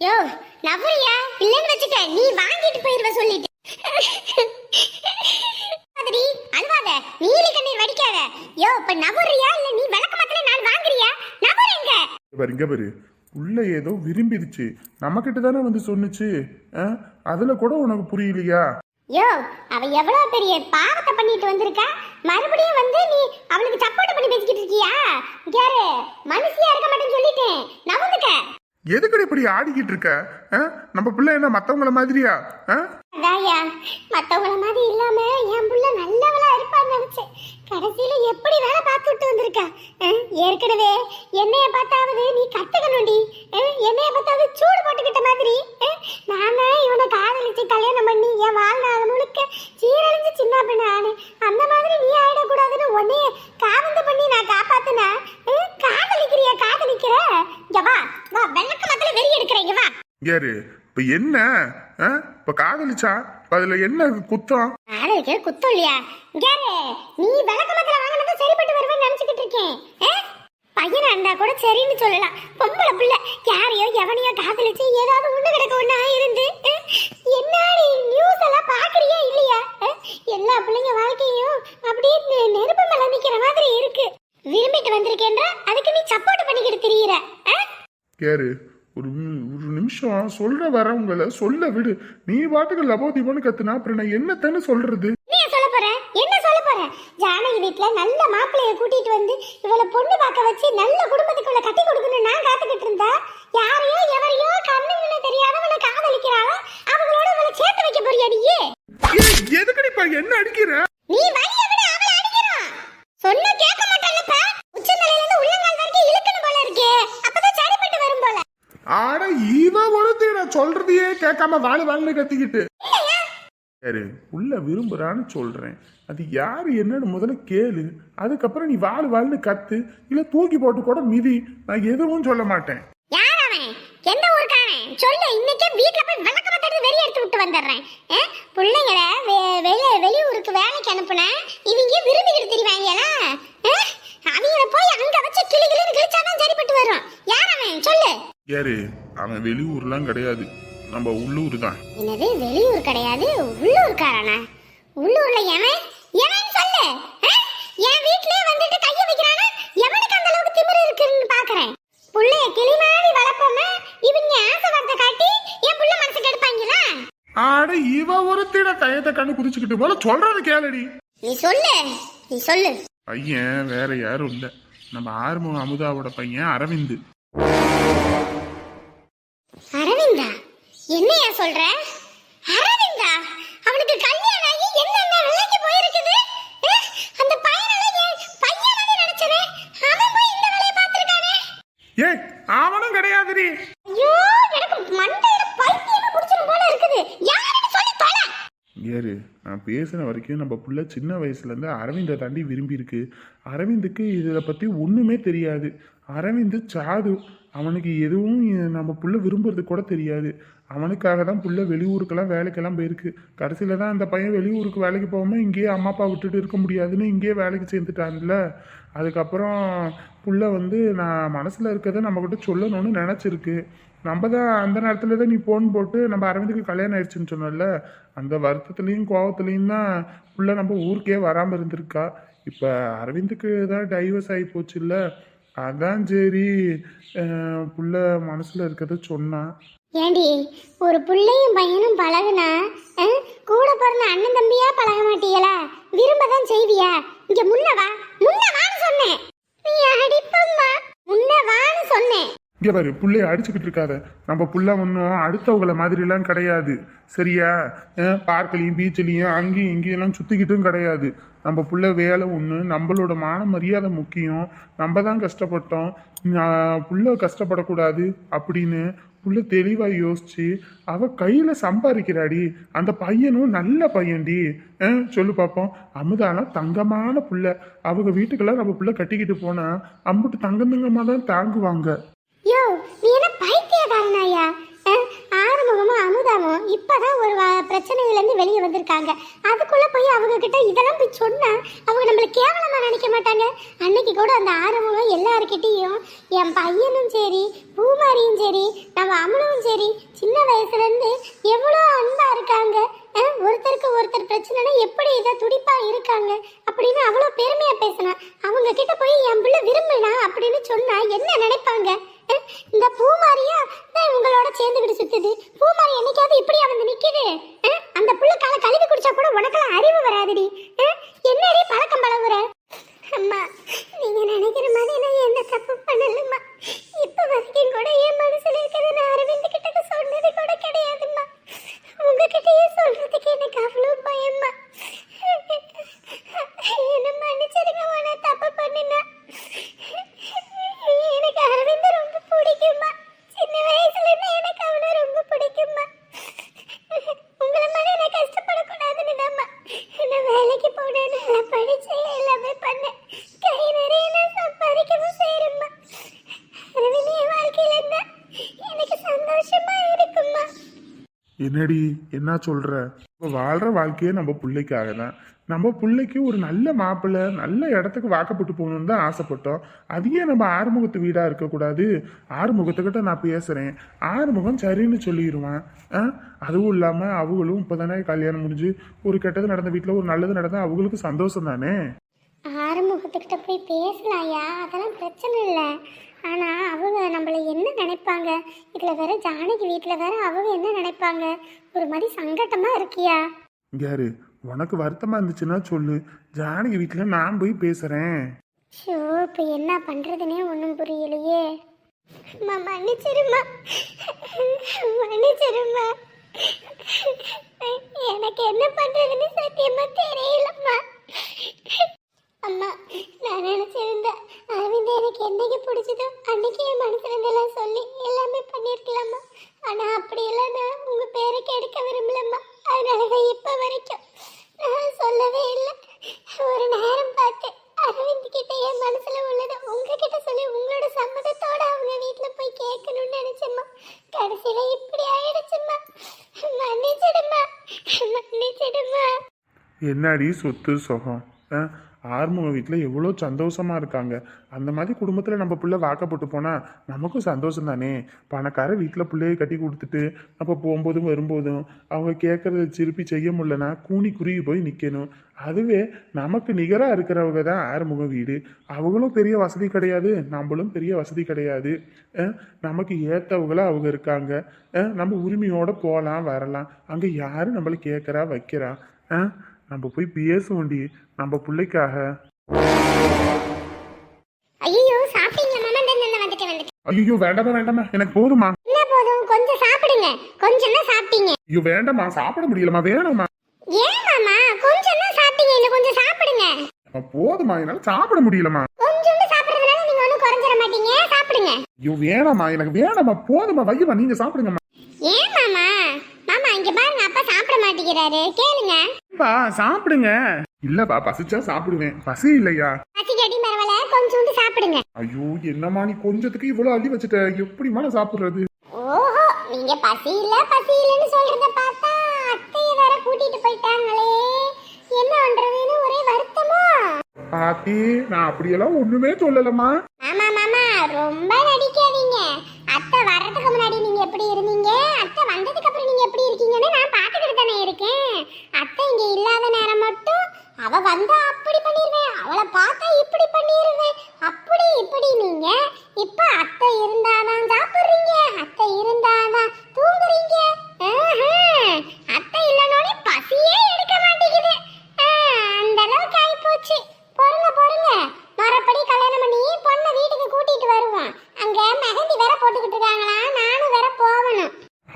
யோ நவரியா இல்லைன்னு வச்சுக்க நீ வாங்கிட்டு போயிருவ சொல்லிட்டு. மாதிரி அழுவாத நீலி கண்ணீர் வடிக்காத. யோ இப்ப நவரியா இல்ல நீ விளக்க மாத்தல நான் வாங்குறியா? நவர் எங்க? பாரு இங்க பாரு. உள்ள ஏதோ விரும்பிடுச்சு. நம்ம கிட்ட தானே வந்து சொன்னுச்சு? அதுல கூட உனக்கு புரியலையா? யோ அவ எவ்வளவு பெரிய பாவத்தை பண்ணிட்டு வந்திருக்கா? மறுபடியும் வந்து நீ அவளுக்கு சப்போர்ட் பண்ணி பேசிக்கிட்டு இருக்கியா? யாரு? மனுஷியா இருக்க மாட்டேன்னு சொல்லிட்டேன். நவுந்துக்க எதுக்கடி இப்படி ஆடிக்கிட்டு இருக்க? ஆ? நம்ம பிள்ளை என்ன மத்தவங்கள மாதிரியா? அதாயா மத்தவங்கள மாதிரி இல்லாம என் புள்ள நல்லவளா இருப்பான்னு நினைச்சேன். கடைசியில எப்படி வேலை பார்த்துட்டு வந்திருக்கா? ஏற்கனவே என்னைய பார்த்தாவது நீ கத்துக்கணும்டி. அஹ், என்னைய பார்த்தாவது சூடு போட்டுக்கிட்ட மாதிரி அஹ், நானே இவனை காதலிச்சு கல்யாணம் பண்ணி என் வாழ்நாள் முழுக்க சீரழிஞ்சு சின்ன பெண்ண ஆனு அந்த மாதிரி நீ ஆயிடக்கூடாதுன்னு உன்னைய காவந்து பண்ணி நான் காப்பாத்துனா அஹ், காதலிக்கிறியா காதலிக்கிற இங்க வா வா வெள்ளக்க மத்தில வெறி எடுக்கிறேன் இங்க வா யாரு இப்ப என்ன? இப்ப காதலிச்சா அதுல என்ன குத்தம் ஆளுக்கு குத்தம் இல்லையா யாரு நீ விளக்க மத்தில வாங்கினது சரிப்பட்டு வருவேன்னு நினைச்சுக்கிட்டு இருக்கேன்? பையனா இருந்தா கூட சரின்னு சொல்லலாம் பொம்பளை பிள்ளை யாரையோ எவனையோ காதலிச்சு ஏதாவது ஒண்ணு கிடக்க ஒண்ணா இருந்து? என்ன நீ நியூஸ் எல்லாம் பாக்குறியா இல்லையா? எல்லா பிள்ளைங்க வாழ்க்கையும் அப்படியே நெருப்பு மேல நிக்கிற மாதிரி இருக்கு விரும்பிட்டு வந்திருக்கேன்ற அதுக்கு நீ சப்போர்ட் பண்ணிக்கிட்டு திரியிற ஆ? யாரு ஒரு நி- ஒரு நிமிஷம் சொல்ற வரவங்கள சொல்ல விடு. நீ பாட்டுக்கு லபோ தீபம்னு கத்துனா அப்புறம் நான் என்னத்தன்னு சொல்றது? என்ன சொல்ல போற? என்ன சொல்ல போற? ஜானகி வீட்ல நல்ல மாப்பிள்ளைய கூட்டிட்டு வந்து இவளை பொண்ணு பார்க்க வச்சு நல்ல குடும்பத்துக்குள்ள கட்டி கொடுக்கணும் நான் காத்துக்கிட்டு இருந்தா யாரையோ எவரையோ கண்ணுன்னு தெரியாதவளை காதலிக்கிறாளோ? அவங்களோட இவளை சேர்த்து வைக்க போறியா நீ ஏய், எதுக்குடிப்பா என்ன அடிக்கிற? நீ வழிய விட அவளை அடிக்கிறான். சொன்னா கேட்க மாட்டாளப்பா உச்சந்தலையில இருந்து உள்ளங்கால் வரைக்கும் இழுக்கணும் போல இருக்கே. அப்பதான் சரிப்பட்டு வரும் போல. ஆட இவ ஒருத்தி நான் சொல்றதையே கேட்காம வாழ வாழ்னு கத்திக்கிட்டு. யாரு உள்ள விரும்புறான்னு சொல்றேன். அது யாரு என்னன்னு முதல்ல கேளு. அதுக்கப்புறம் நீ வாழ் வாழ்னு கத்து இல்ல தூக்கி போட்டு கூட மிதி. நான் எதுவும் சொல்ல மாட்டேன். யார் அவன்? எந்த ஊருக்காரன்? சொல்லு இன்னைக்கே வீட்ல போய் விளக்க மாட்டேன் வெளிய எடுத்து விட்டு வந்துடுறேன். ஆ? பிள்ளைங்கள வெ- வெளி வெளியூருக்கு வேலைக்கு அனுப்புனேன் இவங்க விரும்பிக்கிட்டு தெரிவாங்களா? அவங்கள போய் அங்க வச்சு கிளி கிளின்னு கிழிச்சாதான் சரிப்பட்டு வரும். யார் அவன்? சொல்லு. யாரு? அவன் வெளியூர்லாம் கிடையாது. நம்ம உள்ளூர் தான். என்னது? வெளியூர் கிடையாது உள்ளூர்காரனா? உள்ளூர்ல எவன்? எவன் சொல்லு? என் வீட்லயே வந்துட்டு கைய வைக்கிறானா? எவனுக்கு அந்த அளவுக்கு திமிரு இருக்குன்னு பாக்குறேன்? புள்ளைய கிளி மாதிரி வளர்ப்போமே. இவங்க ஆசை வார்த்தை காட்டி என் புள்ள மனசுக்கு எடுப்பாங்களா ஆட இவ ஒருத்திட கயத்தை கண்ணு குதிச்சுக்கிட்டு போல சொல்றது கேளடி. நீ சொல்லு நீ சொல்லு. பையன் வேற யாரும் இல்ல. நம்ம ஆறுமுக அமுதாவோட பையன் அரவிந்தா. சொல்ற? அரவிந்தா அவனுக்கு கல்யாணம் ஆகி என்னென்ன வேலைக்கு போயிருக்குது? அந்த என் பையன் மாதிரி நினைச்சனே அவன் போய் இந்த வேலையை பார்த்திருக்கானே? ஏய் அவனும் கிடையாதுடி. ஐயோ எனக்கு மண்டையில பைத்தியமா புடிச்சிரும் போல இருக்குது. யாருன்னு சொல்லி தொலை. ஏறு நான் பேசின வரைக்கும் நம்ம புள்ள சின்ன வயசுலேருந்து அரவிந்தை தாண்டி விரும்பி இருக்கு அரவிந்துக்கு இதில் பற்றி ஒன்றுமே தெரியாது. அரவிந்த் சாது அவனுக்கு எதுவும் நம்ம புள்ள விரும்புறது கூட தெரியாது. அவனுக்காக தான் புள்ள வெளியூருக்கெல்லாம் வேலைக்கெல்லாம் போயிருக்கு. கடைசியில் தான் அந்த பையன் வெளியூருக்கு வேலைக்கு போகாமல் இங்கேயே அம்மா அப்பா விட்டுட்டு இருக்க முடியாதுன்னு இங்கேயே வேலைக்கு சேர்ந்துட்டான்ல. அதுக்கப்புறம் புள்ள வந்து நான் மனசில் இருக்கிறத நம்மக்கிட்ட சொல்லணும்னு நினச்சிருக்கு. நம்ம தான் அந்த நேரத்தில் தான் நீ ஃபோன் போட்டு நம்ம அரவிந்துக்கு கல்யாணம் ஆயிடுச்சுன்னு சொன்னோம்ல அந்த வருத்தத்துலேயும் கோவத்துலேயும் தான் புள்ள நம்ம ஊருக்கே வராமல் இருந்திருக்கா. இப்போ அரவிந்துக்கு தான் டைவர்ஸ் ஆகி போச்சுல்ல. அதான் சரி புள்ள மனசில் இருக்கிறத சொன்னான் ஏண்டி ஒரு புள்ளையும் பையனும் பழகுனா கூட பிறந்த அண்ணன் தம்பியா பழக மாட்டீங்களா? விரும்ப தான் செய்வியா? இங்க முன்ன வா முன்ன வான்னு சொன்னேன். நீ அடிப்பம்மா முன்ன வான்னு சொன்னேன். இங்கே பாரு புள்ளைய அடிச்சுக்கிட்டு இருக்காத. நம்ம புள்ள ஒன்றும் அடுத்தவங்கள மாதிரிலாம் கிடையாது. சரியா? பார்க்லையும் பீச்லையும் அங்கேயும் இங்கேயெல்லாம் சுற்றிக்கிட்டும் கிடையாது. நம்ம பிள்ளை வேலை ஒன்று நம்மளோட மான மரியாதை முக்கியம் நம்ம தான் கஷ்டப்பட்டோம் நான் புள்ள கஷ்டப்படக்கூடாது அப்படின்னு புள்ள தெளிவாக யோசிச்சு அவ கையில் சம்பாதிக்கிறாடி அந்த பையனும் நல்ல பையன்டி. சொல்லு பார்ப்போம் அமுதாலாம் தங்கமான புள்ள. அவங்க வீட்டுக்கெல்லாம் நம்ம புள்ள கட்டிக்கிட்டு போனா அம்புட்டு தங்கம் தங்கமாக தான் தாங்குவாங்க. இப்போதான் ஒரு பிரச்சனையிலேருந்து பிரச்சனையில இருந்து வெளியே வந்திருக்காங்க. அதுக்குள்ளே போய் அவங்க கிட்ட இதெல்லாம் போய் சொன்னா அவங்க நம்மளை கேவலமா நினைக்க மாட்டாங்க. அன்னைக்கு கூட அந்த ஆரம்பம் எல்லாருக்கிட்டேயும் என் பையனும் சரி பூமாரியும் சரி நம்ம அமலும் சரி சின்ன வயசுலேருந்து எவ்வளோ அன்பா இருக்காங்க. ஒருத்தருக்கு ஒருத்தர் பிரச்சனைனா எப்படி இதை துடிப்பாக இருக்காங்க? அப்படின்னு அவ்வளோ பெருமையா பேசினா. அவங்க கிட்ட போய் என் பிள்ளை விரும்பினா? அப்படின்னு சொன்னா என்ன நினைப்பாங்க? இந்த பூமாரியா? தான் இவங்களோட சேர்ந்துக்கிட்டு சுத்துது. பூ இப்படியா வந்து நிக்குது? அந்த புள்ள கால கழுவி குடிச்சா கூட உனக்கெல்லாம் அறிவு வராதுடி அஹ், என்னடி பழக்கம் பழகுற அம்மா நீங்க நினைக்கிற மாதிரி நான் எந்த தப்பு பண்ணலம்மா இப்ப வரைக்கும் கூட என் மனசுல இருக்கிறது நான் அரவிந்த் கிட்ட சொன்னது கூட கிடையாதும்மா உங்ககிட்டயே சொல்றதுக்கு எனக்கு அவ்வளோ பயம்மா என்ன மன்னிச்சிருங்க நான் தப்பு பண்ணினா எனக்கு அரவிந்த் ரொம்ப பிடிக்குமா சின்ன வயசுல இருந்து எனக்கு அவனை ரொம்ப பிடிக்குமா உங்களை மாதிரி நான் கஷ்டப்படக்கூடாதுன்னு தான்மா நான் வேலைக்கு போனேன் நல்லா படிச்சேன் எல்லாமே பண்ணேன் கை நிறைய நான் சம்பாதிக்கவும் செய்யறேம்மா அரவிந்த் என் வாழ்க்கையில இருந்தா எனக்கு சந்தோஷமா இருக்குமா என்னடி என்ன சொல்கிற நம்ம வாழ்கிற வாழ்க்கையே நம்ம பிள்ளைக்காக தான். நம்ம பிள்ளைக்கு ஒரு நல்ல மாப்பிள்ளை நல்ல இடத்துக்கு வாக்கப்பட்டு போகணும்னு தான் ஆசைப்பட்டோம். அதையே நம்ம ஆறுமுகத்து வீடாக இருக்கக்கூடாது. ஆறுமுகத்துக்கிட்ட நான் பேசுகிறேன் ஆறுமுகம் சரின்னு சொல்லிடுவான் ஆ? அதுவும் இல்லாமல் அவங்களும் இப்போதானே கல்யாணம் முடிஞ்சு ஒரு கெட்டது நடந்த வீட்டில் ஒரு நல்லது நடந்தால் அவங்களுக்கு சந்தோஷம் தானே? ஆறுமுகத்துக்கிட்ட போய் பேசலாயா? அதெல்லாம் பிரச்சனை இல்லை. ஆனால் அவங்க நம்மளை என்ன நினைப்பாங்க? இதில் வேற ஜானகி வீட்டில் வேற அவங்க என்ன நினைப்பாங்க? ஒரு மாதிரி சங்கட்டமாக இருக்கியா? யாரு உனக்கு வருத்தமா இருந்துச்சுன்னா சொல்லு. ஜானகி வீட்டில் நான் போய் பேசுறேன். ஷோ இப்போ என்ன பண்ணுறதுனே ஒன்றும் புரியலையே. அம்மா மன்னிச்சிருமா மன்னிச்சிருமா எனக்கு என்ன பண்ணுறதுன்னு சத்தியமா தெரியலம்மா. அம்மா நான் நினச்சிருந்தேன் அரவிந்த் எனக்கு என்னைக்கு பிடிச்சதோ அன்னைக்கு என் மனசுல இருந்தெல்லாம் சொல்லி எல்லாமே பண்ணியிருக்கலாமா? ஆனால் அப்படியெல்லாம் நான் உங்கள் பேரை கெடுக்க விரும்பலம்மா. அதனால தான் இப்போ வரைக்கும் நான் சொல்லவே இல்லை. ஒரு நேரம் பார்த்து அரவிந்த் கிட்ட என் மனசுல உள்ளது உங்ககிட்ட சொல்லி உங்களோட சம்மதத்தோட அவங்க வீட்டில் போய் கேட்கணும்னு நினைச்சேம்மா. கடைசியில இப்படி ஆயிடுச்சும்மா. மன்னிச்சிடுமா மன்னிச்சிடுமா என்னடி சொத்து சுகம் ஆ? ஆறுமுக வீட்டில் எவ்வளோ சந்தோஷமாக இருக்காங்க அந்த மாதிரி குடும்பத்தில் நம்ம பிள்ளை வாக்கப்பட்டு போனால் நமக்கும் சந்தோஷம் தானே பணக்கார வீட்டில் பிள்ளையை கட்டி கொடுத்துட்டு நம்ம போகும்போதும் வரும்போதும் அவங்க கேட்குறத திருப்பி செய்ய முடிலனா கூனி குறுகி போய் நிற்கணும் அதுவே நமக்கு நிகராக இருக்கிறவங்க தான் ஆறுமுக வீடு அவங்களும் பெரிய வசதி கிடையாது நம்மளும் பெரிய வசதி கிடையாது ஆ? நமக்கு ஏற்றவங்களாக அவங்க இருக்காங்க ஆ? நம்ம உரிமையோடு போகலாம் வரலாம் அங்கே யாரும் நம்மளை கேட்குறா வைக்கிறா ஆ? நம்ம போய் பேசுவோண்டி. நம்ம பிள்ளைக்காக. ஐயோ சாப்பிட்டீங்க மாமா? இந்த வந்துட்டு வந்துட்டு ஐயோ வேண்டாமா வேண்டாமா எனக்கு போதுமா என்ன போதும்? கொஞ்சம் சாப்பிடுங்க. கொஞ்சம் தான் சாப்பிட்டீங்க. ஐயோ வேண்டாமா சாப்பிட முடியலமா வேணாமா ஏன் மாமா? கொஞ்சம் தான் சாப்பிட்டீங்க. இன்னும் கொஞ்சம் சாப்பிடுங்க. அம்மா, போதுமா என்னால சாப்பிட முடியலமா கொஞ்சோண்டு சாப்பிடுறதுனால நீங்க ஒன்றும் குறைஞ்சிட மாட்டீங்க. சாப்பிடுங்க. ஐயோ வேணாமா எனக்கு வேணாமா போதுமா வையமா நீங்க சாப்பிடுங்கம்மா. ஏன் மாமா? மாமா இங்க பாருங்க அப்பா சாப்பிட மாட்டேங்கிறாரு. கேளுங்க. பா சாப்பிடுங்க. இல்லப்பா பசிச்சா சாப்பிடுவேன். பசி இல்லையா? பசிக்கடி பரவாயில்ல கொஞ்சோண்டு சாப்பிடுங்க. ஐயோ என்னம்மா நீ கொஞ்சத்துக்கு இவ்வளவு அள்ளி வச்சுட்ட? எப்படிமா நான் சாப்பிடுறது? ஓஹோ நீங்க பசி இல்ல பசி இல்லன்னு சொல்றத பார்த்தா அத்தைய வேற கூட்டிட்டு போயிட்டாங்களே. என்ன பண்றதுன்னு ஒரே வருத்தமா. ஆத்தி நான் அப்படியெல்லாம் ஒண்ணுமே சொல்லலம்மா. மாமா மாமா ரொம்ப நடிக்காதீங்க அத்தை வர்றதுக்கு முன்னாடி நீங்க எப்படி இருந்தீங்க அத்தை வந்ததுக்கு அப்புறம் நீங்க எப்படி இருக்கீங்கன்னு நான் பாத்துக்கிட்டு தானே இருக்கேன் அத்தை இங்க இல்லாத நேரம் மட்டும் அவ வந்தா அப்படி பண்ணிருவேன் அவளை பார்த்தா இப்படி பண்ணிருவேன். அப்படி இப்படி நீங்க இப்ப அத்தை இருந்தா சாப்பிடுறீங்க அத்தை இருந்தாதான் தூங்குறீங்க ஆஹா, அத்தை இல்லைனோடனே பசியே எடுக்க மாட்டேங்குது ஆ, அந்த அளவுக்கு ஆகி போச்சு பொறுங்க பொறுங்க மறுபடி கல்யாணம் பண்ணி பொண்ணை வீட்டுக்கு கூட்டிட்டு வருவோம் அங்க மெஹந்தி வேற போட்டுக்கிட்டு இருக்காங்களா நானும் வேற போகணும்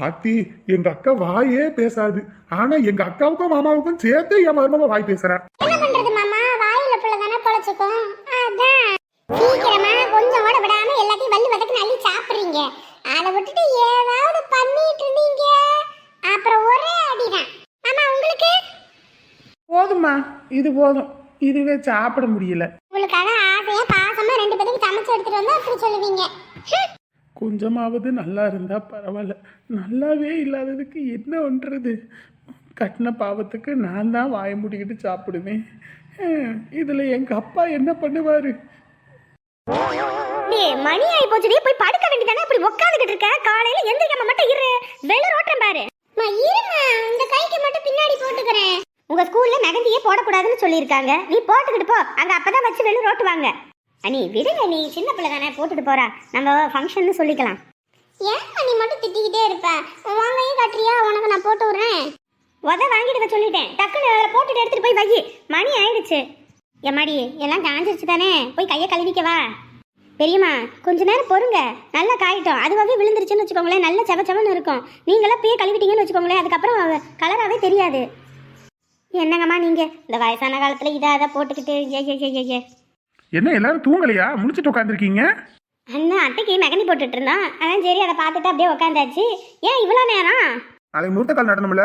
ஆத்தி எங்க அக்கா வாயே பேசாது. ஆனா எங்க அக்காவுக்கும் மாமாவுக்கும் சேர்த்து என் மருமக வாய் பேசுறா. என்ன பண்றது மாமா? வாயில புள்ள தானே பொழைச்சுக்கும். அதான். சீக்கிரமா கொஞ்சம் கூட விடாம எல்லாத்தையும் வள்ளி வதக்கு அள்ளி சாப்பிடுறீங்க. அதை விட்டுட்டு ஏதாவது பண்ணிட்டு இருந்தீங்க அப்புறம் ஒரே அடிதான். மாமா உங்களுக்கு? போதும்மா. இது போதும். இதுவே சாப்பிட முடியல. உங்களுக்காக ஆசையா பாசமா ரெண்டு பேருக்கு சமைச்சு எடுத்துட்டு வந்தா அப்படி சொல்லுவீங்க. கொஞ்சமாவது நல்லா இருந்தா பரவாயில்ல. நல்லாவே இல்லாததுக்கு என்ன பண்றது? கட்டின பாவத்துக்கு நான் தான் வாய மூடிக்கிட்டு சாப்பிடுவேன். இதுல எங்க அப்பா என்ன பண்ணுவாரு? மணி ஆயி போச்சுடி போய் படுக்க வேண்டியதானே? இப்படி உட்காந்துக்கிட்டு இருக்க? காலையில எந்திரிக்காம மட்டும் இரு. வெளில ரோட்டம் பாரு. இருமா. இந்த கைக்கு மட்டும் பின்னாடி போட்டுக்கிறேன். உங்க ஸ்கூல்ல மெகந்தியே போடக்கூடாதுன்னு சொல்லியிருக்காங்க. நீ போட்டுக்கிட்டு போ. அங்க அப்பதான் வச்சு வெளில ரோட்டுவாங்க. அனி விடுங்க நீ சின்ன பிள்ளை தானே போட்டுட்டு போறா. நம்ம ஃபங்க்ஷன் சொல்லிக்கலாம். ஏன் நீ மட்டும் திட்டிக்கிட்டே இருப்ப? வாங்கையும் காட்டுறியா? உனக்கு நான் போட்டு விடுறேன். உத வாங்கிட்டு வர சொல்லிட்டேன். டக்குன்னு போட்டுட்டு எடுத்துட்டு போய் வை மணி ஆயிடுச்சு. எம்மாடி எல்லாம் காஞ்சிருச்சு தானே? போய் கையை கழுவிக்கவா பெரியம்மா கொஞ்ச நேரம் பொறுங்க. நல்லா காயிட்டோம். அதுவாகவே விழுந்துருச்சுன்னு வச்சுக்கோங்களேன். நல்ல செவ செவன்னு இருக்கும். நீங்களாம் போய் கழுவிட்டீங்கன்னு வச்சுக்கோங்களேன். அதுக்கப்புறம் கலராகவே தெரியாது. என்னங்கம்மா நீங்க? இந்த வயசான காலத்துல இதை அதை போட்டுக்கிட்டு ஏ ஏ, ஏ ஏ. என்ன எல்லாரும் தூங்கலையா? முடிச்சிட்டு உட்காந்துருக்கீங்க அண்ணா அத்தைக்கு மெகந்தி போட்டுட்டு இருந்தோம் அதான் சரி அதை பார்த்துட்டு அப்படியே உட்காந்தாச்சு ஏன் இவ்வளோ நேரம்? நாளைக்கு முகூர்த்தக்கால் நடணும்ல?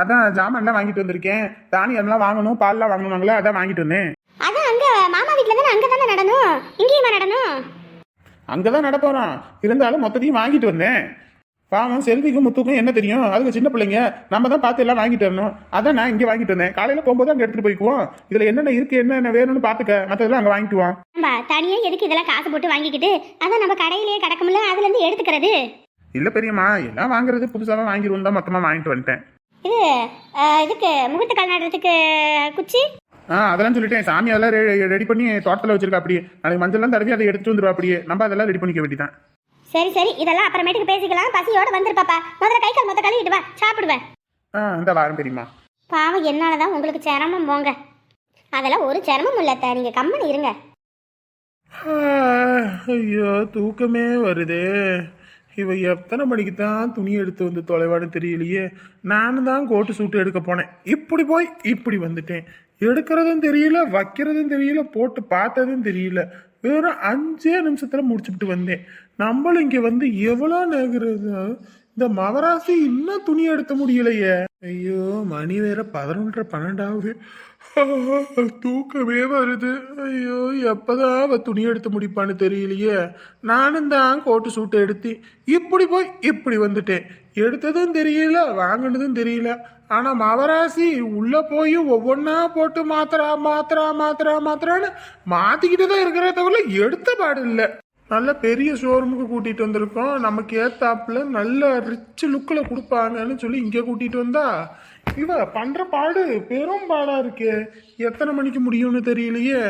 அதான் ஜாமான்லாம் வாங்கிட்டு வந்திருக்கேன். தானியம்லாம் வாங்கணும் பால்லாம் வாங்கணுமாங்களே? அதான் வாங்கிட்டு வந்தேன். அதான் அங்க மாமா வீட்டில் தானே அங்கே தானே நடணும்? இங்கேயுமா நடணும்? அங்கே தான் நடப்போகிறோம் இருந்தாலும் மொத்தத்தையும் வாங்கிட்டு வந்தேன். பாவம் செல்விக்கும் முத்துக்கும் என்ன தெரியும்? அதுக்கு சின்ன பிள்ளைங்க நம்ம தான் பார்த்து எல்லாம் வாங்கிட்டு வரணும். அதான் நான் இங்கே வாங்கிட்டு வந்தேன். காலையில் போகும்போது அங்கே எடுத்துகிட்டு போய்க்குவோம். இதில் என்னென்ன இருக்குது என்னென்ன வேணும்னு பார்த்துக்க. மற்றதெல்லாம் அங்கே வாங்கிக்குவோம். நம்ம தனியாக எதுக்கு இதெல்லாம் காசு போட்டு வாங்கிக்கிட்டு? அதான் நம்ம கடையிலேயே கிடக்கும்ல அதுலேருந்து எடுத்துக்கிறது. இல்லை பெரியம்மா எல்லாம் வாங்குறது புதுசாக வாங்கிடுவோம் தான் மொத்தமாக வாங்கிட்டு வந்துட்டேன். இது இதுக்கு முகூர்த்த நடுறதுக்கு குச்சி? ஆ அதெல்லாம் சொல்லிட்டேன். சாமி அதெல்லாம் ரெடி பண்ணி தோட்டத்தில் வச்சிருக்கா அப்படியே. நாளைக்கு மஞ்சள்லாம் தடவி அதை எடுத்துட்டு வந்துருவா அப்படியே. நம்ம அதெல்லாம் ரெடி பண்ணிக்க வேண்டியதான் சரி சரி இதெல்லாம் அப்புறமேட்டுக்கு பேசிக்கலாம். பசியோட வந்துருப்பாப்பா. முதல்ல கை கால் மொத்த கழுவிட்டு வா. சாப்பிடுவேன். ஆ இந்த வாரம் பெரியம்மா பாவம் என்னால தான் உங்களுக்கு சிரமம் போங்க அதெல்லாம் ஒரு சிரமம் இல்லத்த. நீங்கள் கம்மன் இருங்க. ஐயோ தூக்கமே வருதே. இவ எத்தனை மணிக்கு தான் துணி எடுத்து வந்து தொலைவான்னு தெரியலையே. நானும் தான் கோட்டு சூட்டு எடுக்க போனேன். இப்படி போய் இப்படி வந்துட்டேன். எடுக்கிறதும் தெரியல வைக்கிறதும் தெரியல போட்டு பார்த்ததும் தெரியல. வெறும் அஞ்சே நிமிஷத்தில் முடிச்சுட்டு வந்தேன். நம்மளும் இங்கே வந்து எவ்வளோ நேகிறது? இந்த மவராசி இன்னும் துணி எடுக்க முடியலையே. ஐயோ மணி வேற பதினொன்றரை பன்னெண்டாவது. தூக்கமே வருது. ஐயோ எப்பதான் அவ துணி எடுத்து முடிப்பான்னு தெரியலையே. நானும் தான் கோட்டு சூட்டு எடுத்து இப்படி போய் இப்படி வந்துட்டேன். எடுத்ததும் தெரியல வாங்கினதும் தெரியல. ஆனா மவராசி உள்ள போய் ஒவ்வொன்றா போட்டு மாத்திரா மாத்திரா மாத்திரா மாத்திரான்னு மாத்திக்கிட்டு தான் இருக்கிற தவிர எடுத்த பாடு இல்லை. நல்ல பெரிய ஷோரூமுக்கு கூட்டிகிட்டு வந்திருக்கோம். நமக்கு ஏத்தாப்புல நல்ல ரிச் லுக்கில் கொடுப்பாங்கன்னு சொல்லி இங்கே கூட்டிகிட்டு வந்தா. இவ பண்ணுற பாடு பெரும் பாடாக இருக்கே. எத்தனை மணிக்கு முடியும்னு தெரியலையே.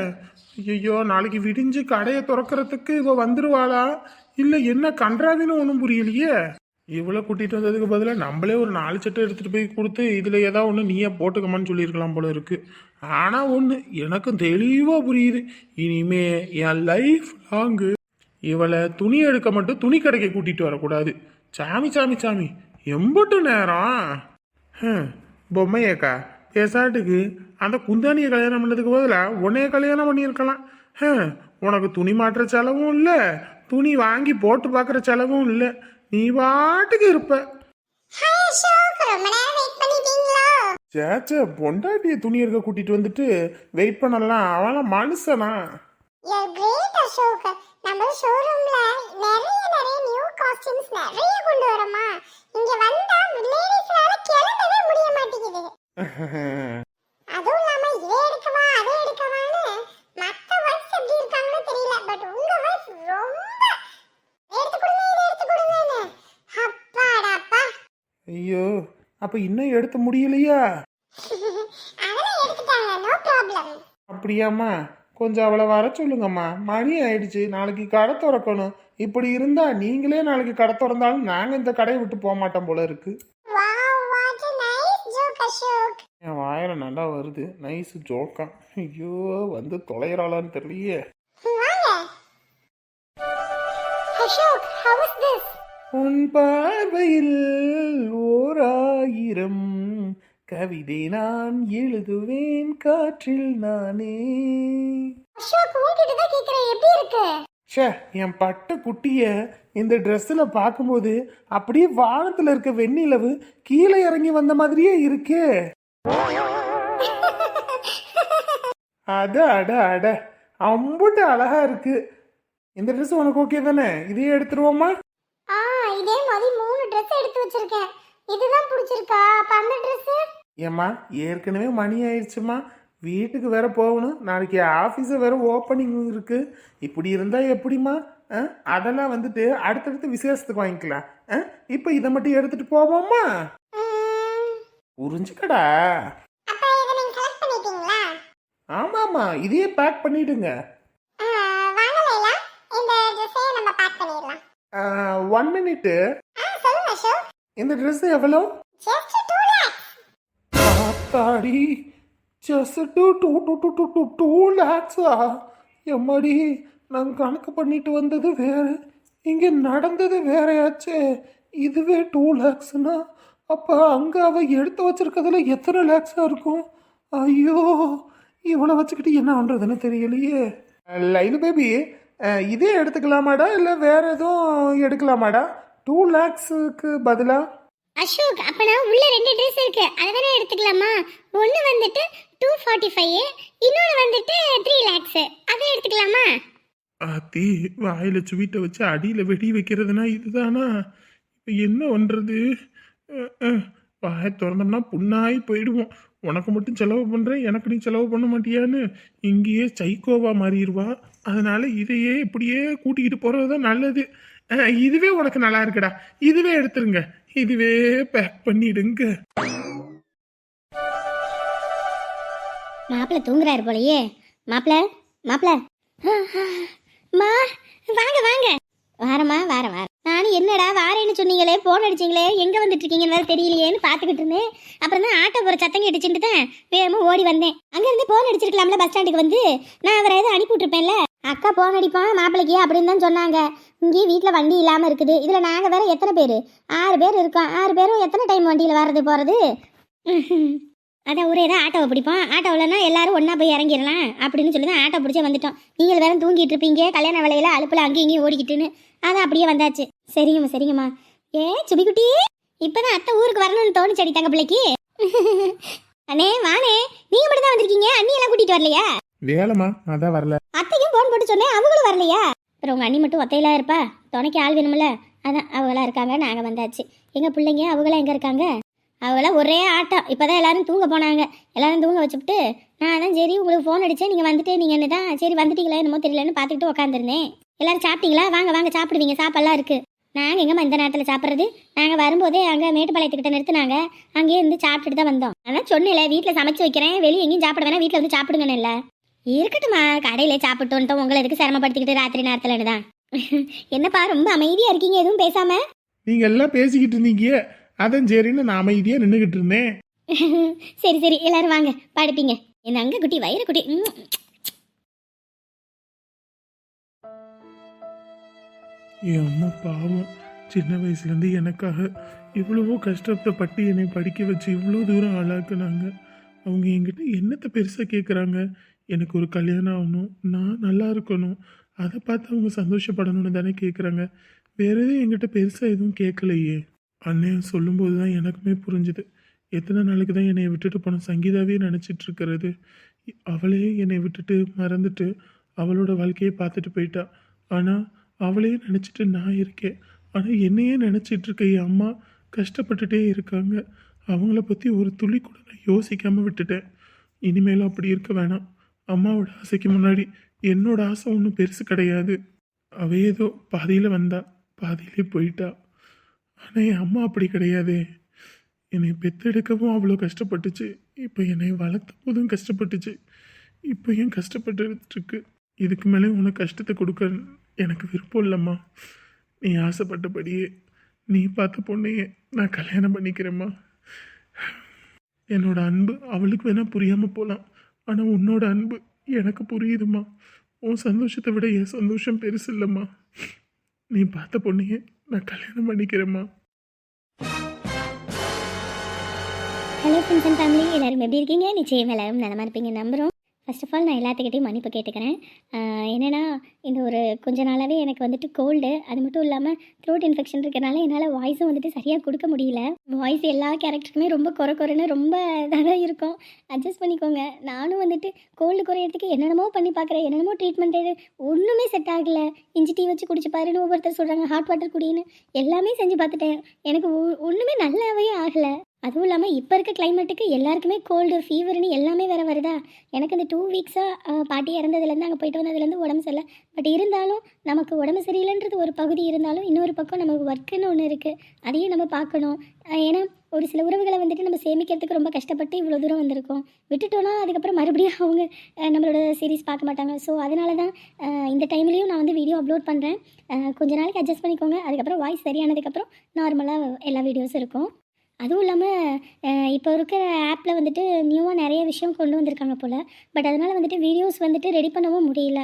ஐயோ நாளைக்கு விடிஞ்சு கடையை திறக்கறதுக்கு இவ வந்துடுவாளா இல்லை என்ன கன்றாவின்னு ஒன்றும் புரியலையே. இவ்வளோ கூட்டிகிட்டு வந்ததுக்கு பதிலாக நம்மளே ஒரு நாலு சட்டை எடுத்துகிட்டு போய் கொடுத்து இதில் ஏதாவது ஒன்று நீயே போட்டுக்கமான்னு சொல்லியிருக்கலாம் போல இருக்குது ஆனால் ஒன்று எனக்கும் தெளிவாக புரியுது. இனிமே என் லைஃப் லாங்கு இவளை துணி எடுக்க மட்டும் துணி கடைக்கு கூட்டிட்டு வரக்கூடாது. சாமி சாமி சாமி எம்பட்டு நேரம். ஹம், பொம்மையக்கா பேசாட்டுக்கு அந்த குந்தானியை கல்யாணம் பண்ணதுக்கு பதிலாக உன்னைய கல்யாணம் பண்ணியிருக்கலாம். ஹம், உனக்கு துணி மாட்டுற செலவும் இல்லை துணி வாங்கி போட்டு பார்க்குற செலவும் இல்லை. நீ பாட்டுக்கு இருப்ப. ஹாய் அசோக் ரொம்ப நேரம் வெயிட் பண்ணிட்டீங்களா? சேச்சே பொண்டாட்டிய துணி எடுக்க கூட்டிட்டு வந்துட்டு வெயிட் பண்ணலாம். அவெல்லாம் மனுஷனா? யூ கிரேட் அசோக் நம்ம ஷோரூம்ல நிறைய நிறைய நியூ காஸ்டியூம்ஸ் நிறைய கொண்டு வரோமா? இங்க வந்தா லேடிஸ்னால கிளம்பவே முடிய மாட்டேங்குது. அதுவும் இல்லாம இதை எடுக்கவா அதை எடுக்கவான்னு மத்த ஒய்ஃப்ஸ் எப்படி இருக்காங்களோ தெரியல. பட் உங்க ஒய்ஃப் ரொம்ப எடுத்து கொடுங்க இதை எடுத்து கொடுங்கன்னு. அப்பாடாப்பா. ஐயோ அப்ப இன்னும் எடுத்து முடியலையா? அதெல்லாம் எடுத்துட்டாங்க நோ ப்ராப்ளம் அப்படியாம்மா? கொஞ்சம் அவளை வர சொல்லுங்கம்மா. மணி ஆயிடுச்சு. நாளைக்கு கடை திறக்கணும். இப்படி இருந்தா நீங்களே நாளைக்கு கடை திறந்தாலும் நாங்க இந்த கடையை விட்டு போக மாட்டோம் போல இருக்கு. என் வாயில நல்லா வருது. நைஸ் ஜோக்கா ஐயோ வந்து தொலைகிறாளான்னு தெரியலையே. உன் பார்வையில் ஓர் ஆயிரம். கவிதை நான் எழுதுவேன் காற்றில் நானே. அசோக் உன்கிட்ட தான் கேக்குறேன். எப்படி இருக்கு? ஷே என் பட்டு குட்டிய இந்த ட்ரெஸ்ஸில் பார்க்கும்போது அப்படியே வானத்தில் இருக்க வெண்ணிலவு கீழே இறங்கி வந்த மாதிரியே இருக்கே. அட அட அட. அம்புட்டு அழகா இருக்கு. இந்த ட்ரெஸ் உனக்கு ஓகே தானே? இதையே எடுத்துருவோமா? ஆ இதே மாதிரி மூணு Dress எடுத்து வச்சிருக்கேன். இதுதான் பிடிச்சிருக்கா? அப்ப அந்த Dress? ஏம்மா ஏற்கனவே மணி ஆயிடுச்சுமா வீட்டுக்கு வேற போகணும். நாளைக்கு ஆஃபீஸை வேற ஓப்பனிங் இருக்கு. இப்படி இருந்தா எப்படிம்மா? அதெல்லாம் வந்துட்டு அடுத்தடுத்து விசேஷத்துக்கு வாங்கிக்கலாம்? இப்போ இதை மட்டும் எடுத்துட்டு போவோமா புரிஞ்சுக்கடா. ஆமாம்மா இதையே பேக் பண்ணிடுங்க. ஒன் அசோக். இந்த ட்ரெஸ் எவ்வளோ தாடி. Just two two two two two two two லேக்ஸா எம்மாடி நாங்கள் கணக்கு பண்ணிட்டு வந்தது வேற. இங்கே நடந்தது வேறையாச்சே. இதுவே டூ லேக்ஸ்னா அப்போ அங்கே அவ எடுத்து வச்சிருக்கிறதுல எத்தனை லேக்ஸாக இருக்கும்? ஐயோ இவளை வச்சுக்கிட்டு என்ன பண்ணுறதுன்னு தெரியலையே. லைனு பேபி இதே எடுத்துக்கலாமாடா? இல்லை வேறு எதுவும் எடுக்கலாமாடா? டூ லேக்ஸுக்கு பதிலாக அசோக் அப்பனா உள்ள ரெண்டு ட்ரெஸ் இருக்கு. அதை வேணா எடுத்துக்கலாமா? ஒன்னு வந்துட்டு டூ ஃபார்ட்டி ஃபைவ் இன்னொன்று வந்துட்டு த்ரீ லேக்ஸ் அதை எடுத்துக்கலாமா? ஆத்தி வாயில சுவீட்டை வச்சு அடியில் வெடி வைக்கிறதுனா இதுதானா? இப்போ என்ன பண்ணுறது வாயை திறந்தோம்னா புண்ணாகி போயிடுவோம். உனக்கு மட்டும் செலவு பண்ணுறேன் எனக்கு நீ செலவு பண்ண மாட்டியான்னு இங்கேயே சைக்கோவா மாறிடுவா. அதனால இதையே இப்படியே கூட்டிக்கிட்டு போகிறது தான் நல்லது இதுவே உனக்கு நல்லா இருக்குடா. இதுவே எடுத்துருங்க. இதுவே பேக் பண்ணிடுங்க. மாப்பிள்ள தூங்குறாரு போலயே. மாப்பிள்ள மாப்பிள்ள மா வாங்க வாங்க. வாரம்மா வாரம் வாரம். நானும் என்னடா வாரேன்னு சொன்னீங்களே போன் அடிச்சீங்களே எங்க வந்துட்டு இருக்கீங்கன்னு தெரியலையேன்னு பாத்துக்கிட்டு இருந்தேன். அப்புறம் தான் ஆட்டோ போற சத்தம் கேட்டுச்சுட்டு தான் வேகமா ஓடி வந்தேன். அங்க இருந்து போன் அடிச்சிருக்கலாம்ல பஸ் ஸ்டாண்டுக்கு வந்து. நான் அவரை எதுவும் அனுப்பி விட்டுருப்பேன்ல அக்கா போன் அடிப்பான் மாப்பிள்ளைக்கு அப்படின்னு தான் சொன்னாங்க. இங்கேயே வீட்டில் வண்டி இல்லாமல் இருக்குது. இதில் நாங்கள் வேற எத்தனை பேர்? ஆறு பேர் இருக்கோம். ஆறு பேரும் எத்தனை டைம் வண்டியில் வர்றது போகிறது அதான் ஒரே தான் ஆட்டோவை பிடிப்போம். ஆட்டோவில்னா எல்லாரும் ஒன்றா போய் இறங்கிடலாம் அப்படின்னு சொல்லி தான் ஆட்டோ பிடிச்சே வந்துட்டோம். நீங்கள் வேற தூங்கிட்டு இருப்பீங்க. கல்யாண வேலையில் அழுப்பில் அங்கேயும் இங்கேயும் ஓடிக்கிட்டுன்னு. அதான் அப்படியே வந்தாச்சு. சரிங்கம்மா சரிங்கம்மா. ஏ சுபிக்குட்டி இப்போதான் அத்தை ஊருக்கு வரணும்னு தோணுச்சடி தங்க பிள்ளைக்கு. அண்ணே வானே நீங்கள் மட்டும் தான் வந்திருக்கீங்க. அண்ணியெல்லாம் கூட்டிகிட்டு வரலையா? வேலைம்மா அதான் வரல. அத்தைக்கும் ஃபோன் போட்டு சொன்னேன் அவங்களும் வரலையா? அப்புறம் உங்க அண்ணி மட்டும் ஒத்தையிலா இருப்பா? துணைக்கு ஆள் வேணும்ல. அதான் அவங்களாம் இருக்காங்க நாங்கள் வந்தாச்சு. எங்கள் பிள்ளைங்க அவங்களாம் எங்கே இருக்காங்க? அவங்களாம் ஒரே ஆட்டம். இப்போதான் எல்லாரும் தூங்க போனாங்க. எல்லாரும் தூங்க வச்சுப்புட்டு நான் தான் சரி உங்களுக்கு ஃபோன் அடித்தேன் நீங்கள் வந்துட்டு நீங்கள் என்ன தான் சரி வந்துட்டீங்களா என்னமோ தெரியலன்னு பார்த்துக்கிட்டு உட்காந்துருந்தேன் எல்லாரும் சாப்பிட்டீங்களா? வாங்க வாங்க சாப்பிடுவீங்க சாப்பாடுலாம் இருக்குது நாங்கள் எங்கம்மா இந்த நேரத்தில் சாப்பிட்றது? நாங்கள் வரும்போதே அங்கே மேட்டுப்பாளையத்துக்கிட்ட நிறுத்தினாங்க. அங்கேயே இருந்து சாப்பிட்டுட்டு தான் வந்தோம். ஆனால் சொன்னேன்ல வீட்டில் சமைச்சு வைக்கிறேன் வெளியே எங்கேயும் சாப்பிட வேணா வீட்டில் வந்து சாப்பிடுங்கன்னு இல்லை. இருக்கட்டும்மா கடையில சாப்பிட்டு வந்துட்டோம். உங்களை எதுக்கு சிரமப்படுத்திக்கிட்டு ராத்திரி நேரத்துல தான். என்னப்பா ரொம்ப அமைதியா இருக்கீங்க எதுவும் பேசாம? நீங்கள் எல்லாம் பேசிக்கிட்டு இருந்தீங்க. அதான் சரின்னு நான் அமைதியாக நின்றுக்கிட்டு இருந்தேன். சரி சரி எல்லாரும் வாங்க படுப்பீங்க. என் அங்க குட்டி வயிறு குட்டி. என் அம்மா பாவம். சின்ன வயசுலேருந்து எனக்காக இவ்வளவோ கஷ்டப்பட்டு என்னை படிக்க வச்சு இவ்வளோ தூரம் ஆளாக்குனாங்க. அவங்க என்கிட்ட என்னத்தை பெருசாக கேட்குறாங்க எனக்கு ஒரு கல்யாணம் ஆகணும். நான் நல்லா இருக்கணும். அதை பார்த்து அவங்க சந்தோஷப்படணும்னு தானே கேட்குறாங்க வேற எதுவும் என்கிட்ட பெருசாக எதுவும் கேட்கலையே அண்ணன் சொல்லும்போது தான் எனக்குமே புரிஞ்சுது. எத்தனை நாளைக்கு தான் என்னை விட்டுட்டு போன சங்கீதாவே நினச்சிட்டு இருக்கிறது. அவளே என்னை விட்டுட்டு மறந்துட்டு அவளோட வாழ்க்கையை பார்த்துட்டு போயிட்டா. ஆனால் அவளையே நினச்சிட்டு நான் இருக்கேன். ஆனால் என்னையே நினச்சிட்டு இருக்க என் அம்மா கஷ்டப்பட்டுட்டே இருக்காங்க. அவங்கள பற்றி ஒரு துளி கூட நான் யோசிக்காமல் விட்டுட்டேன். இனிமேலும் அப்படி இருக்க வேணாம். அம்மாவோட ஆசைக்கு முன்னாடி என்னோட ஆசை ஒன்றும் பெருசு கிடையாது. அவ ஏதோ பாதியில் வந்தா பாதியிலே போயிட்டா. ஆனால் என் அம்மா அப்படி கிடையாதே. என்னை பெத்தெடுக்கவும் அவ்வளோ கஷ்டப்பட்டுச்சு. இப்போ என்னை வளர்த்த போதும் கஷ்டப்பட்டுச்சு. இப்போ ஏன் கஷ்டப்பட்டுருக்கு? இதுக்கு மேலே உனக்கு கஷ்டத்தை கொடுக்க எனக்கு விருப்பம் இல்லைம்மா. நீ ஆசைப்பட்டபடியே நீ பார்த்த பொண்ணையே நான் கல்யாணம் பண்ணிக்கிறேம்மா. என்னோட அன்பு அவளுக்கு வேணால் புரியாமல் போகலாம் ஆனால் உன்னோட அன்பு எனக்கு புரியுதும்மா. உன் சந்தோஷத்தை விட என் சந்தோஷம் பெருசு இல்லைம்மா. நீ பார்த்த பொண்ணையே நான் கல்யாணம் பண்ணிக்கிறேம்மா. ஹலோ ஃப்ரெண்ட்ஸ் அண்ட் ஃபேமிலி எல்லாரும் எப்படி இருக்கீங்க? நிச்சயம் எல்லாரும் நலமா இருப்பீங்க நம்புகிறோம் ஃபர்ஸ்ட் ஆஃப் ஆல் நான் எல்லாத்துக்கிட்டையும் மன்னிப்பு கேட்டுக்கிறேன். என்னென்னா என்னன்னா இந்த ஒரு கொஞ்ச நாளாகவே எனக்கு வந்துட்டு கோல்டு அது மட்டும் இல்லாமல் த்ரோட் இன்ஃபெக்ஷன் இருக்கிறனால என்னால் வாய்ஸும் வந்துட்டு சரியாக கொடுக்க முடியல. வாய்ஸ் எல்லா கேரக்டருக்குமே ரொம்ப குறை குறைன்னு ரொம்ப இதாக தான் இருக்கும். அட்ஜஸ்ட் பண்ணிக்கோங்க. நானும் வந்துட்டு கோல்டு குறையிறதுக்கு என்னென்னமோ பண்ணி பார்க்குறேன் என்னென்னமோ ட்ரீட்மெண்ட் எது ஒன்றுமே செட் ஆகலை. இஞ்சி டீ வச்சு குடிச்சு பாருன்னு ஒவ்வொருத்தர் சொல்கிறாங்க ஹாட் வாட்டர் குடின்னு. எல்லாமே செஞ்சு பார்த்துட்டேன். எனக்கு ஒன்றுமே நல்லாவே ஆகலை. அதுவும் இல்லாமல் இப்போ இருக்க கிளைமேட்டுக்கு எல்லாருக்குமே கோல்டு ஃபீவர்னு எல்லாமே வேறு வருதா? எனக்கு இந்த டூ வீக்ஸாக பாட்டி இறந்ததுலேருந்து அங்கே போயிட்டு வந்ததுலேருந்து உடம்பு சரியில்லை. பட் இருந்தாலும் நமக்கு உடம்பு சரியில்லைன்றது ஒரு பகுதி இருந்தாலும் இன்னொரு பக்கம் நமக்கு ஒர்க்குன்னு ஒன்று இருக்குது அதையும் நம்ம பார்க்கணும். ஏன்னா ஒரு சில உறவுகளை வந்துட்டு நம்ம சேமிக்கிறதுக்கு ரொம்ப கஷ்டப்பட்டு இவ்வளோ தூரம் வந்திருக்கோம். விட்டுட்டோன்னா அதுக்கப்புறம் மறுபடியும் அவங்க நம்மளோட சீரிஸ் பார்க்க மாட்டாங்க. ஸோ அதனால தான் இந்த டைம்லேயும் நான் வந்து வீடியோ அப்லோட் பண்ணுறேன் கொஞ்ச நாளைக்கு அட்ஜஸ்ட் பண்ணிக்கோங்க. அதுக்கப்புறம் வாய்ஸ் சரியானதுக்கப்புறம் நார்மலாக எல்லா வீடியோஸும் இருக்கும். அதுவும் இல்லாமல் இப்போ இருக்கிற ஆப்பில் வந்துட்டு நியூவாக நிறைய விஷயம் கொண்டு வந்திருக்காங்க போல். பட் அதனால் வந்துட்டு வீடியோஸ் வந்துட்டு ரெடி பண்ணவும் முடியல.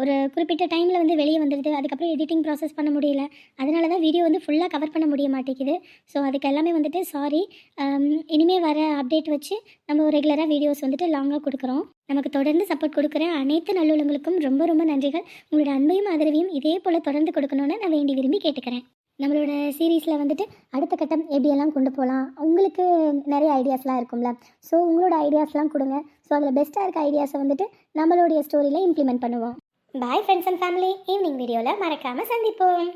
ஒரு குறிப்பிட்ட டைமில் வந்து வெளியே வந்துடுது. அதுக்கப்புறம் எடிட்டிங் ப்ராசஸ் பண்ண முடியல. அதனால தான் வீடியோ வந்து ஃபுல்லாக கவர் பண்ண முடிய மாட்டேங்குது. ஸோ அதுக்கு எல்லாமே வந்துட்டு சாரி இனிமேல் வர அப்டேட் வச்சு நம்ம ரெகுலராக வீடியோஸ் வந்துட்டு லாங்காக கொடுக்குறோம். நமக்கு தொடர்ந்து சப்போர்ட் கொடுக்குற அனைத்து நல்லுள்ளங்களுக்கும் ரொம்ப ரொம்ப நன்றிகள். உங்களோட அன்பையும் ஆதரவையும் இதே போல் தொடர்ந்து கொடுக்கணும்னு நான் வேண்டி விரும்பி கேட்டுக்கிறேன். நம்மளோட சீரீஸில் வந்துட்டு அடுத்த கட்டம் எப்படியெல்லாம் கொண்டு போகலாம் உங்களுக்கு நிறைய ஐடியாஸ்லாம் இருக்கும்ல. ஸோ உங்களோட ஐடியாஸ்லாம் கொடுங்க. ஸோ அதில் பெஸ்ட்டாக இருக்க ஐடியாஸை வந்துட்டு நம்மளுடைய ஸ்டோரியில் இம்ப்ளிமெண்ட் பண்ணுவோம். Bye friends and family evening வீடியோவில் மறக்காமல் சந்திப்போம்.